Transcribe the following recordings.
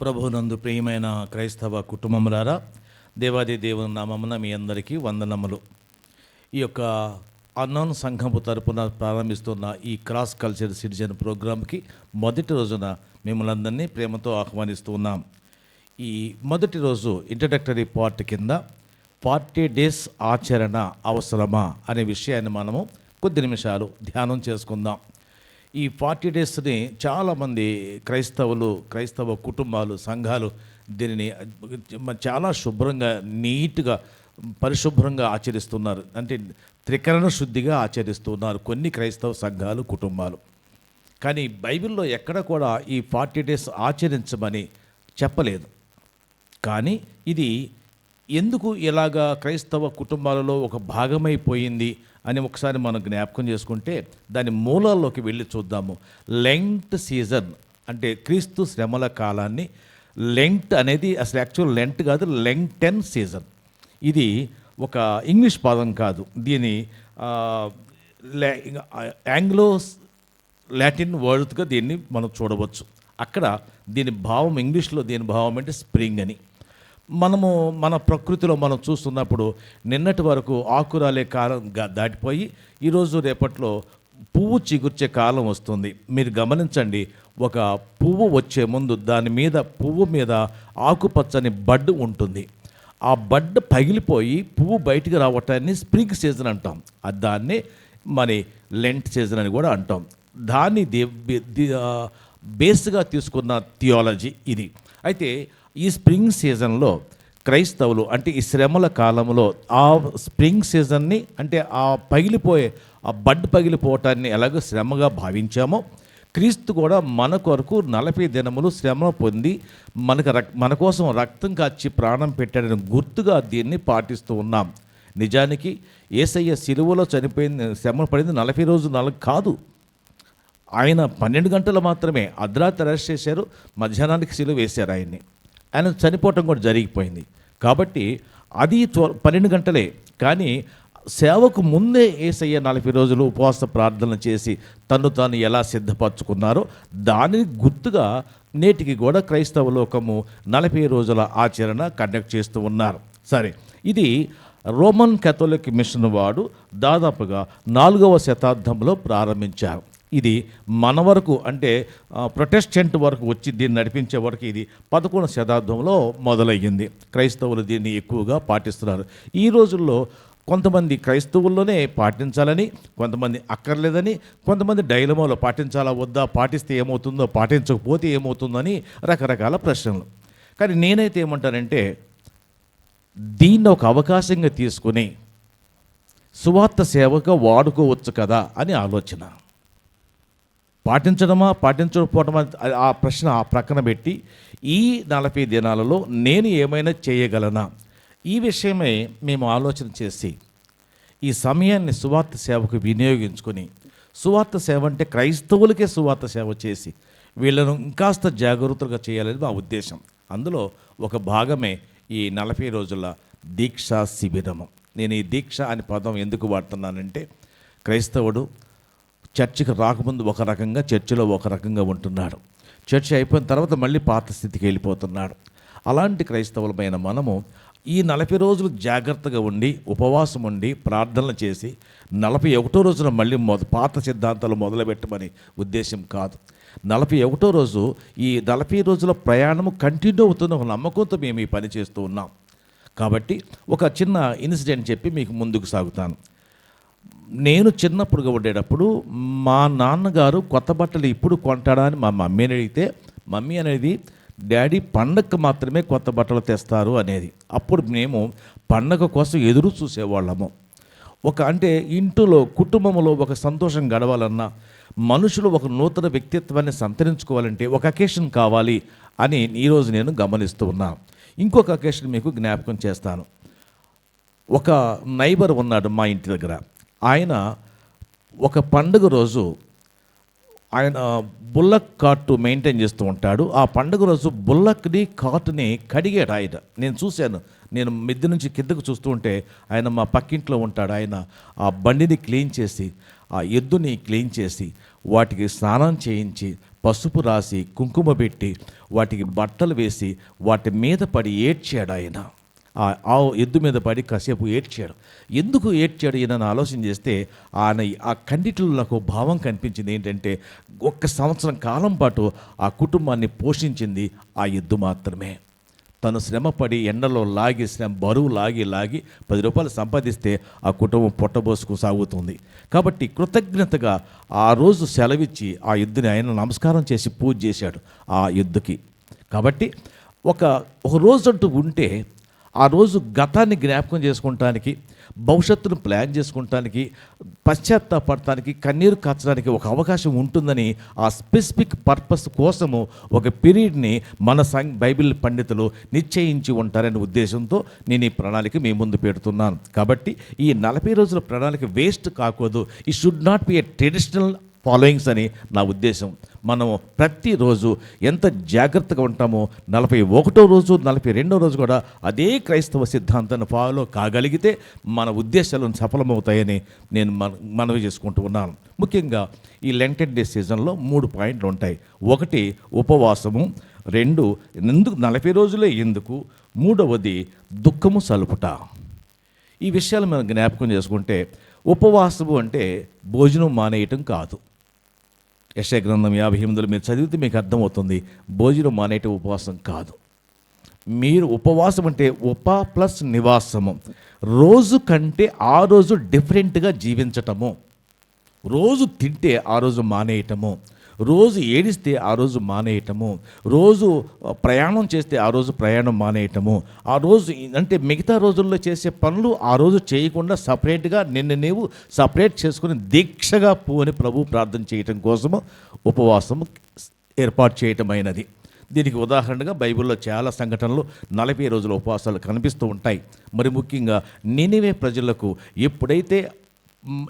ప్రభునందు ప్రియమైన క్రైస్తవ కుటుంబములారా దేవాది దేవుని నామమున మీ అందరికీ వందనములు. ఈ యొక్క అన్నోన్ సంఘపు తరపున ప్రారంభిస్తున్న ఈ క్రాస్ కల్చర్ సిటిజన్ ప్రోగ్రాంకి మొదటి రోజున మిమ్మల్ని అందరినీ ప్రేమతో ఆహ్వానిస్తూ ఉన్నాం. ఈ మొదటి రోజు ఇంట్రడక్టరీ పార్ట్ కింద పార్టీ డేస్ ఆచరణ అవసరమా అనే విషయాన్ని మనము కొద్ది నిమిషాలు ధ్యానం చేసుకుందాం. ఈ ఫార్టీ డేస్ని చాలామంది క్రైస్తవులు క్రైస్తవ కుటుంబాలు సంఘాలు దీనిని చాలా శుభ్రంగా నీట్గా పరిశుభ్రంగా ఆచరిస్తున్నారు. అంటే త్రికరణ శుద్ధిగా ఆచరిస్తున్నారు కొన్ని క్రైస్తవ సంఘాలు కుటుంబాలు. కానీ బైబిల్లో ఎక్కడ కూడా ఈ ఫార్టీ డేస్ ఆచరించమని చెప్పలేదు. కానీ ఇది ఎందుకు ఇలాగా క్రైస్తవ కుటుంబాలలో ఒక భాగమైపోయింది అని ఒకసారి మనం జ్ఞాపకం చేసుకుంటే దాని మూలాల్లోకి వెళ్ళి చూద్దాము. లెంట్ సీజన్ అంటే క్రీస్తు శ్రమల కాలాన్ని లెంట్ అనేది అసలు యాక్చువల్ లెంట్ కాదు లెంగ్టెన్ సీజన్ ఇది ఒక ఇంగ్లీష్ పదం కాదు. దీని యాంగ్లో లాటిన్ వర్డ్గా దీన్ని మనం చూడవచ్చు. అక్కడ దీని భావం ఇంగ్లీష్లో దీని భావం అంటే స్ప్రింగ్ అని. మనము మన ప్రకృతిలో మనం చూస్తున్నప్పుడు నిన్నటి వరకు ఆకురాలే కాలం దాటిపోయి ఈరోజు రేపట్లో పువ్వు చిగుర్చే కాలం వస్తుంది. మీరు గమనించండి ఒక పువ్వు వచ్చే ముందు దాని మీద పువ్వు మీద ఆకుపచ్చని బడ్ ఉంటుంది. ఆ బడ్ పగిలిపోయి పువ్వు బయటికి రావటాన్ని స్ప్రింగ్ సీజన్ అంటాం. అది మరి లెంట్ సీజన్ అని కూడా అంటాం. దాన్ని దే ది- బేస్గా తీసుకున్న థియాలజీ ఇది. అయితే ఈ స్ప్రింగ్ సీజన్లో క్రైస్తవులు అంటే ఈ శ్రమల కాలంలో ఆ స్ప్రింగ్ సీజన్ని అంటే ఆ పగిలిపోయే ఆ బడ్ పగిలిపోవటాన్ని ఎలాగో శ్రమగా భావించామో క్రీస్తు కూడా మన కొరకు నలభై దినములు శ్రమ పొంది మనకు రక్ మన కోసం రక్తం కాచి ప్రాణం పెట్టాడని గుర్తుగా దీన్ని పాటిస్తూ ఉన్నాం. నిజానికి ఏసయ్య సిలువలో చనిపోయింది శ్రమ పడింది నలభై రోజులు నలభై కాదు. ఆయన పన్నెండు గంటలు మాత్రమే అర్ధరాత్రి అరెస్ట్ చేశారు మధ్యాహ్నానికి సిలువ వేశారు ఆయన్ని. ఆయన చనిపోవటం కూడా జరిగిపోయింది. కాబట్టి అది పన్నెండు గంటలే. కానీ సేవకు ముందే ఏసయ్య నలభై రోజులు ఉపవాస ప్రార్థన చేసి తను తాను ఎలా సిద్ధపరచుకున్నారో దానిని గుర్తుగా నేటికి కూడా క్రైస్తవ లోకము నలభై రోజుల ఆచరణ కండక్ట్ చేస్తూ ఉన్నారు. సరే ఇది రోమన్ కేథోలిక్ మిషన్ వాడు దాదాపుగా నాలుగవ శతాబ్దంలో ప్రారంభించారు. ఇది మన వరకు అంటే ప్రొటెస్టెంట్ వరకు వచ్చి దీన్ని నడిపించే వరకు ఇది పదకొండు శతాబ్దంలో మొదలయ్యింది. క్రైస్తవులు దీన్ని ఎక్కువగా పాటిస్తున్నారు. ఈ రోజుల్లో కొంతమంది క్రైస్తవుల్లోనే పాటించాలని కొంతమంది అక్కర్లేదని కొంతమంది డైలమాలో పాటించాలా వద్దా పాటిస్తే ఏమవుతుందో పాటించకపోతే ఏమవుతుందని రకరకాల ప్రశ్నలు. కానీ నేనైతే ఏమంటానంటే దీన్ని ఒక అవకాశంగా తీసుకుని సువార్త సేవగా వాడుకోవచ్చు కదా అని ఆలోచన. పాటించడమా పాటించకపోవడమా ఆ- ప్రశ్న ఆ ప్రక్కన పెట్టి ఈ నలభై దినాలలో నేను ఏమైనా చేయగలనా? ఈ విషయమే మేము ఆలోచన చేసి ఈ సమయాన్ని సువార్త సేవకు వినియోగించుకొని సువార్త సేవ అంటే క్రైస్తవులకే సువార్త సేవ చేసి వీళ్ళను ఇంకాస్త జాగ్రత్తగా చేయాలని మా ఉద్దేశం. అందులో ఒక భాగమే ఈ నలభై రోజుల దీక్షా శిబిరము. నేను ఈ దీక్ష అనే పదం ఎందుకు వాడుతున్నానంటే క్రైస్తవుడు చర్చికి రాకముందు ఒక రకంగా చర్చిలో ఒక రకంగా ఉంటున్నాడు. చర్చి అయిపోయిన తర్వాత మళ్ళీ పాత స్థితికి వెళ్ళిపోతున్నాడు. అలాంటి క్రైస్తవులమైన మనము ఈ నలభై రోజులు జాగ్రత్తగా ఉండి ఉపవాసం ఉండి ప్రార్థనలు చేసి నలభై ఒకటో రోజున మళ్ళీ మొద పాత సిద్ధాంతాలు మొదలుపెట్టమని ఉద్దేశం కాదు. నలభై ఒకటో రోజు ఈ నలభై రోజుల ప్రయాణము కంటిన్యూ అవుతున్న ఒక నమ్మకంతో మేము ఈ పని చేస్తూ ఉన్నాం. కాబట్టి ఒక చిన్న ఇన్సిడెంట్ చెప్పి మీకు ముందుకు సాగుతాను. నేను చిన్నప్పుడుగా ఉండేటప్పుడు మా నాన్నగారు కొత్త బట్టలు ఇప్పుడు కొంటాడా అని మా మమ్మీని అడిగితే మమ్మీ అనేది డాడీ పండగకు మాత్రమే కొత్త బట్టలు తెస్తారు అనేది. అప్పుడు మేము పండగ కోసం ఎదురు చూసేవాళ్ళము. ఒక అంటే ఇంటిలో కుటుంబంలో ఒక సంతోషం గడవాలన్నా మనుషులు ఒక నూతన వ్యక్తిత్వాన్ని సంతరించుకోవాలంటే ఒక అకేషన్ కావాలి అని ఈరోజు నేను గమనిస్తూ ఉన్నాను ఇంకొక అకేషన్ మీకు జ్ఞాపకం చేస్తాను. ఒక నైబర్ ఉన్నాడు మా ఇంటి దగ్గర. ఆయన ఒక పండుగ రోజు ఆయన బుల్లక్ కార్టు మెయింటైన్ చేస్తూ ఉంటాడు. ఆ పండుగ రోజు బుల్లక్ని కార్టుని కడిగాడు ఆయన. నేను చూశాను. నేను మిద్దె నుంచి కిందకు చూస్తూ ఉంటే ఆయన మా పక్కింట్లో ఉంటాడు. ఆయన ఆ బండిని క్లీన్ చేసి ఆ ఎద్దుని క్లీన్ చేసి వాటికి స్నానం చేయించి పసుపు రాసి కుంకుమ పెట్టి వాటికి బట్టలు వేసి వాటి మీద పడి ఏడ్చాడు ఆయన. ఆ ఎద్దు మీద పడి కాసేపు ఏడ్చాడు. ఎందుకు ఏడ్చాడు ఈయన ఆలోచన చేస్తే ఆయన ఆ కండిట్లో నాకు భావం కనిపించింది. ఏంటంటే ఒక్క సంవత్సరం కాలం పాటు ఆ కుటుంబాన్ని పోషించింది ఆ ఎద్దు మాత్రమే. తను శ్రమపడి ఎండలో లాగి శ్రమ బరువు లాగి లాగి పది రూపాయలు సంపాదిస్తే ఆ కుటుంబం పొట్టబోసుకు సాగుతుంది. కాబట్టి కృతజ్ఞతగా ఆ రోజు సెలవిచ్చి ఆ ఎద్దుని ఆయన నమస్కారం చేసి పూజ చేశాడు ఆ ఎద్దుకి. కాబట్టి ఒక ఒక రోజు అంటూ ఉంటే ఆ రోజు గతాన్ని జ్ఞాపకం చేసుకుంటానికి భవిష్యత్తును ప్లాన్ చేసుకుంటానికి పశ్చాత్తాపడటానికి కన్నీరు కాచడానికి ఒక అవకాశం ఉంటుందని ఆ స్పెసిఫిక్ పర్పస్ కోసము ఒక పీరియడ్ని మన సంగ్ బైబిల్ పండితులు నిశ్చయించి ఉంటారనే ఉద్దేశంతో నేను ఈ ప్రణాళిక మీ ముందు పెడుతున్నాను. కాబట్టి ఈ నలభై రోజుల ప్రణాళిక వేస్ట్ కాకూడదు. ఈ should not be a traditional followings అని నా ఉద్దేశం. మనం ప్రతిరోజు ఎంత జాగ్రత్తగా ఉంటామో నలభై ఒకటో రోజు నలభై రెండో రోజు కూడా అదే క్రైస్తవ సిద్ధాంతాన్ని ఫాలో కాగలిగితే మన ఉద్దేశాలు సఫలమవుతాయని నేను మన మనవి చేసుకుంటూ ఉన్నాను. ముఖ్యంగా ఈ లెంటెడ్ డే సీజన్లో మూడు పాయింట్లు ఉంటాయి. ఒకటి ఉపవాసము. రెండు ఎందుకు నలభై రోజులే ఎందుకు? మూడవది దుఃఖము సలుపుట. ఈ విషయాలు మనం జ్ఞాపకం చేసుకుంటే ఉపవాసము అంటే భోజనం మానేయటం కాదు. యశయ గ్రంథం యాభై ఎనిమిదిలో మీరు చదివితే మీకు అర్థమవుతుంది భోజనం మానేయటం ఉపవాసం కాదు. మీరు ఉపవాసం అంటే ఉప ప్లస్ నివాసము. రోజు కంటే ఆ రోజు డిఫరెంట్గా జీవించటము. రోజు తింటే ఆ రోజు మానేయటము. రోజు ఏడిస్తే ఆ రోజు మానేయటము రోజు ప్రయాణం చేస్తే ఆ రోజు ప్రయాణం మానేయటము ఆ రోజు అంటే మిగతా రోజుల్లో చేసే పనులు ఆ రోజు చేయకుండా సపరేట్గా నిన్ను నీవు సపరేట్ చేసుకుని దీక్షగా పో అని ప్రభు ప్రార్థన చేయటం కోసము ఉపవాసము ఏర్పాటు చేయటమైనది. దీనికి ఉదాహరణగా బైబిల్లో చాలా సంఘటనలు నలభై రోజుల ఉపవాసాలు కనిపిస్తూ ఉంటాయి. మరి ముఖ్యంగా నినివే ప్రజలకు ఎప్పుడైతే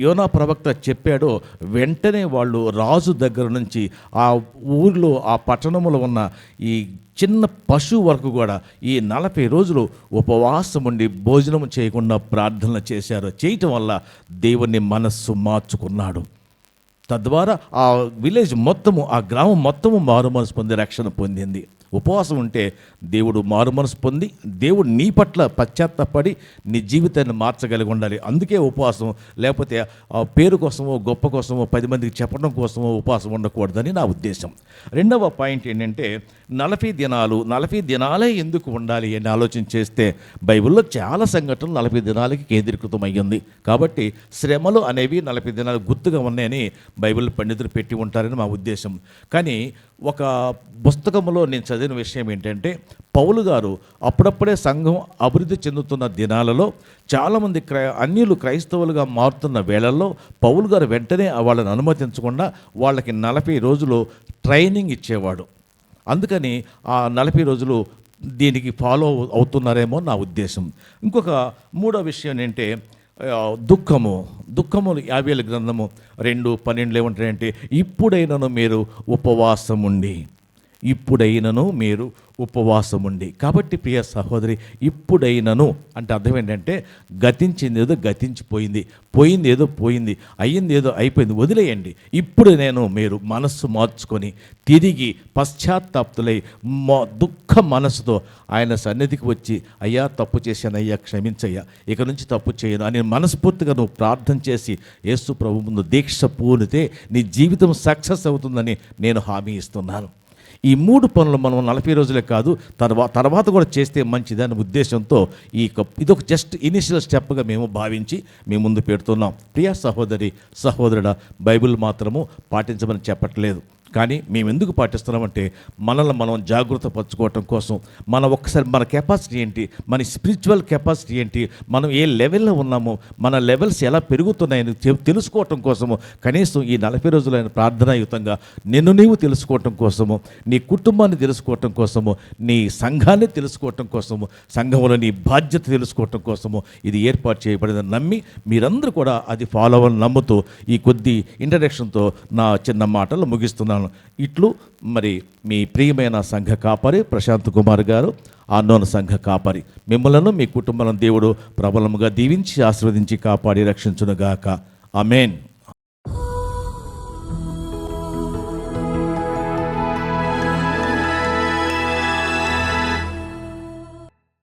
యోనా ప్రవక్త చెప్పాడో వెంటనే వాళ్ళు రాజు దగ్గర నుంచి ఆ ఊరిలో ఆ పట్టణంలో ఉన్న ఈ చిన్న పశువు వరకు కూడా ఈ నలభై రోజులు ఉపవాసం ఉండి భోజనం చేయకుండా ప్రార్థనలు చేశారు. చేయటం వల్ల దేవుని మనస్సు మార్చుకున్నాడు. తద్వారా ఆ విలేజ్ మొత్తము ఆ గ్రామం మొత్తము మారు మనసు పొంది రక్షణ పొందింది. ఉపవాసం ఉంటే దేవుడు మారు మనసు పొంది దేవుడు నీ పట్ల పశ్చాత్తపడి నీ జీవితాన్ని మార్చగలిగి ఉండాలి. అందుకే ఉపవాసం లేకపోతే ఆ పేరు కోసమో గొప్ప కోసమో పది మందికి చెప్పడం కోసమో ఉపవాసం ఉండకూడదని నా ఉద్దేశం. రెండవ పాయింట్ ఏంటంటే నలభై దినాలు నలభై దినాలే ఎందుకు ఉండాలి అని ఆలోచన చేస్తే బైబిల్లో చాలా సంఘటనలు నలభై దినాలకి కేంద్రీకృతం అయ్యింది కాబట్టి శ్రమలు అనేవి నలభై దినాలు గుర్తుగా ఉన్నాయని బైబిల్ పండితులు పెట్టి ఉంటారని మా ఉద్దేశం. కానీ ఒక పుస్తకంలో నేను చదివిన విషయం ఏంటంటే పౌలు గారు అప్పుడప్పుడే సంఘం అభివృద్ధి చెందుతున్న దినాలలో చాలామంది క్రై అన్యులు క్రైస్తవులుగా మారుతున్న వేళల్లో పౌలు గారు వెంటనే వాళ్ళని అనుమతించకుండా వాళ్ళకి నలభై రోజులు ట్రైనింగ్ ఇచ్చేవాడు. అందుకని ఆ నలభై రోజులు దీనికి ఫాలో అవుతున్నారేమో నా ఉద్దేశం. ఇంకొక మూడో విషయం ఏంటంటే దుఃఖము. దుఃఖము యాభైల గ్రంథము రెండు పన్నెండులో ఏమంటారంటే ఇప్పుడైనను మీరు ఉపవాసం ఉండి ఇప్పుడైనను మీరు ఉపవాసం ఉండి కాబట్టి ప్రియ సహోదరి ఇప్పుడైనను అంటే అర్థం ఏంటంటే గతించింది ఏదో గతించిపోయింది పోయింది ఏదో పోయింది అయ్యింది ఏదో అయిపోయింది వదిలేయండి. ఇప్పుడు నేను మీరు మనస్సు మార్చుకొని తిరిగి పశ్చాత్తాప్తులై మో దుఃఖ మనసుతో ఆయన సన్నిధికి వచ్చి అయ్యా తప్పు చేశాను అయ్యా క్షమించయ్యా ఇక నుంచి తప్పు చేయను అని మనస్ఫూర్తిగా నువ్వు ప్రార్థన చేసి యేసు ప్రభు ముందు దీక్ష పూనితే నీ జీవితం సక్సెస్ అవుతుందని నేను హామీ ఇస్తున్నాను. ఈ మూడు పనులు మనం నలభై రోజులే కాదు తర్వాత తర్వాత కూడా చేస్తే మంచిదని ఉద్దేశంతో ఈ ఇదొక జస్ట్ ఇనిషియల్ స్టెప్గా మేము భావించి మేము ముందు పెడుతున్నాం. ప్రియా సహోదరి సహోదరుడ బైబిల్ మాత్రము పాటించమని చెప్పట్లేదు. కానీ మేము ఎందుకు పాటిస్తున్నామంటే మనల్ని మనం జాగ్రత్త పరచుకోవటం కోసం మన ఒక్కసారి మన కెపాసిటీ ఏంటి? మన స్పిరిచువల్ కెపాసిటీ ఏంటి? మనం ఏ లెవెల్లో ఉన్నామో? మన లెవెల్స్ ఎలా పెరుగుతున్నాయని తెలుసుకోవటం కోసము కనీసం ఈ నలభై రోజులైన ప్రార్థనాయుతంగా నిన్ను నీవు తెలుసుకోవటం కోసము నీ కుటుంబాన్ని తెలుసుకోవటం కోసము నీ సంఘాన్ని తెలుసుకోవటం కోసము సంఘంలో నీ బాధ్యత తెలుసుకోవటం కోసము ఇది ఏర్పాటు చేయబడిందని నమ్మి మీరందరూ కూడా అది ఫాలో అవ్వాలని నమ్ముతూ ఈ కొద్ది ఇంట్రడక్షన్తో నా చిన్న మాటలు ముగిస్తున్నాను. ఇట్లు మరి మీ ప్రియమైన సంఘ కాపరి ప్రశాంత్ కుమార్ గారు ఆన్నోన సంఘ కాపరి. మిమ్మలను మీ కుటుంబాలను దేవుడు ప్రబలముగా దీవించి ఆశీర్వదించి కాపాడి రక్షించునుగాక. అమేన్